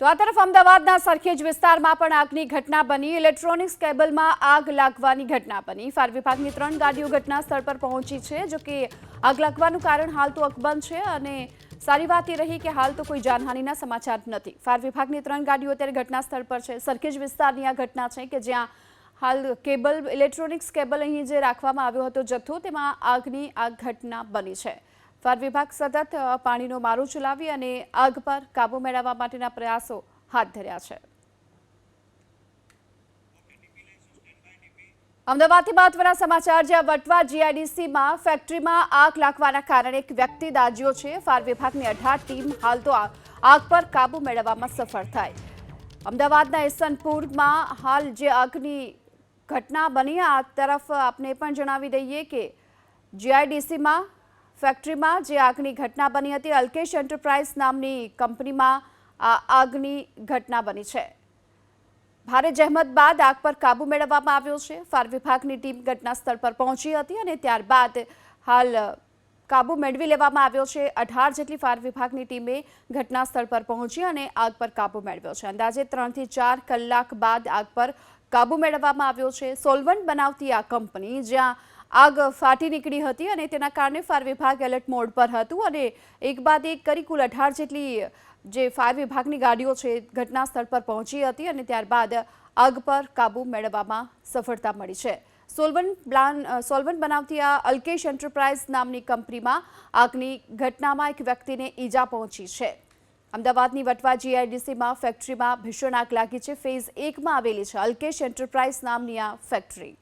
તો આ તરફ અમદાવાદના સરખેજ વિસ્તારમાં પણ આગની ઘટના બની. ઇલેક્ટ્રોનિક્સ કેબલમાં આગ લાગવાની ઘટના બની. ફાયર વિભાગની ત્રણ ગાડીઓ ઘટના સ્થળ પર પહોંચી છે, જો કે આગ લાગવાનું કારણ હાલ તો અકબંધ છે અને સારી વાત એ રહી કે હાલ તો કોઈ જાનહાનિના સમાચાર નથી. ફાયર વિભાગની ત્રણ ગાડીઓ અત્યારે ઘટના સ્થળ પર છે. સરખેજ વિસ્તારની આ ઘટના છે કે જ્યાં હાલ કેબલ, ઇલેક્ટ્રોનિક્સ કેબલ અહીં જે રાખવામાં આવ્યો હતો જથ્થો, તેમાં આગની આ ઘટના બની છે. ફાયર વિભાગ સતત પાણીનો મારો ચલાવી અને આગ પર કાબુ મેળવવા માટેના પ્રયાસો હાથ ધર્યા છે. અમદાવાદથી મહત્વના સમાચાર, જ્યાં વટવા જીઆઈડીસીમાં ફેક્ટરીમાં આગ લાગવાના કારણે એક વ્યક્તિ દાજ્યો છે. ફાયર વિભાગની અઢાર ટીમ હાલ તો આગ પર કાબુ મેળવવામાં સફળ થાય. અમદાવાદના ઇસનપુરમાં હાલ જે આગની ઘટના બની, આ તરફ આપને પણ જણાવી દઈએ કે જીઆઈડીસીમાં ફેક્ટરીમાં જે આગની ઘટના બની હતી, અલ્કેશ એન્ટરપ્રાઇઝ નામની કંપનીમાં આ આગની ઘટના બની છે. ભારે જહેમત બાદ આગ પર કાબુ મેળવવામાં આવ્યો છે. ફાયર વિભાગની ટીમ ઘટના સ્થળ પર પહોંચી હતી અને ત્યારબાદ હાલ કાબુ મેળવી લેવામાં આવ્યો છે. અઢાર જેટલી ફાયર વિભાગની ટીમે ઘટના સ્થળ પર પહોંચી અને આગ પર કાબુ મેળવ્યો છે. અંદાજે ત્રણથી ચાર કલાક બાદ આગ પર કાબુ મેળવવામાં આવ્યો છે. સોલવન્ટ બનાવતી આ કંપની જ્યાં આગ ફાટી નીકળી હતી અને તેના કારણે ફાયર વિભાગ એલર્ટ મોડ પર હતું અને એક બાદ એક કરી કુલ અઢાર જેટલી, જે ફાયર વિભાગની ગાડીઓ છે, ઘટના સ્થળ પર પહોંચી હતી અને ત્યારબાદ આગ પર કાબુ મેળવવામાં સફળતા મળી છે. સોલવન્ટ પ્લાન સોલવન્ટ બનાવતી આ અલ્કેશ એન્ટરપ્રાઇઝ નામની કંપનીમાં આગની ઘટનામાં એક વ્યક્તિને ઈજા પહોંચી છે. અમદાવાદની વટવા જીઆઈડીસીમાં ફેક્ટરીમાં ભીષણ આગ લાગી છે. ફેઝ એકમાં આવેલી છે અલ્કેશ એન્ટરપ્રાઇઝ નામની આ ફેક્ટરી.